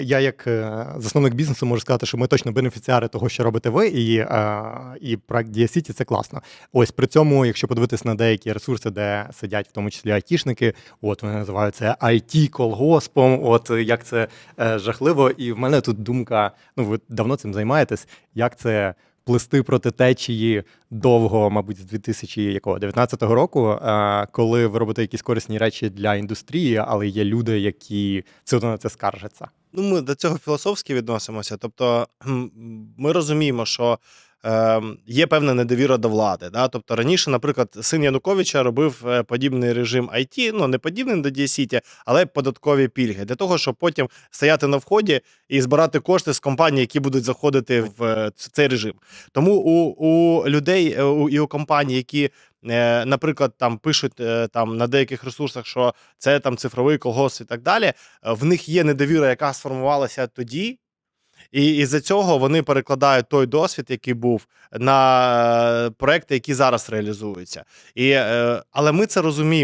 Я, як е, засновник бізнесу, можу сказати, що ми точно бенефіціари того, що робите ви, і, е, і проект Дія Сіті це класно. Ось при цьому, якщо подивитись на деякі ресурси, де сидять в тому числі айтішники, от вони називаються it колгоспом. От як це е, жахливо. І в мене тут думка: ну ви давно цим займаєтесь, як це. Плисти проти течії довго, мабуть, з 2019 року, коли ви робите якісь корисні речі для індустрії, але є люди, які все одно на це скаржаться. Ну, ми до цього філософськи відносимося. Тобто, ми розуміємо, що є певна недовіра до влади. Да? Тобто раніше, наприклад, син Януковича робив е, подібний режим IT, ну не подібний до Діасіті, але податкові пільги для того, щоб потім стояти на вході і збирати кошти з компаній, які будуть заходити в е, цей режим. Тому у, у людей е, у, і у компаній, які Наприклад, там пишуть там на деяких ресурсах, що це там цифровий колгосп і так далі. В них є недовіра, яка сформувалася тоді, і із-за цього вони перекладають той досвід, який був, на е, проекти, які зараз реалізуються. І, е, але ми це розуміємо.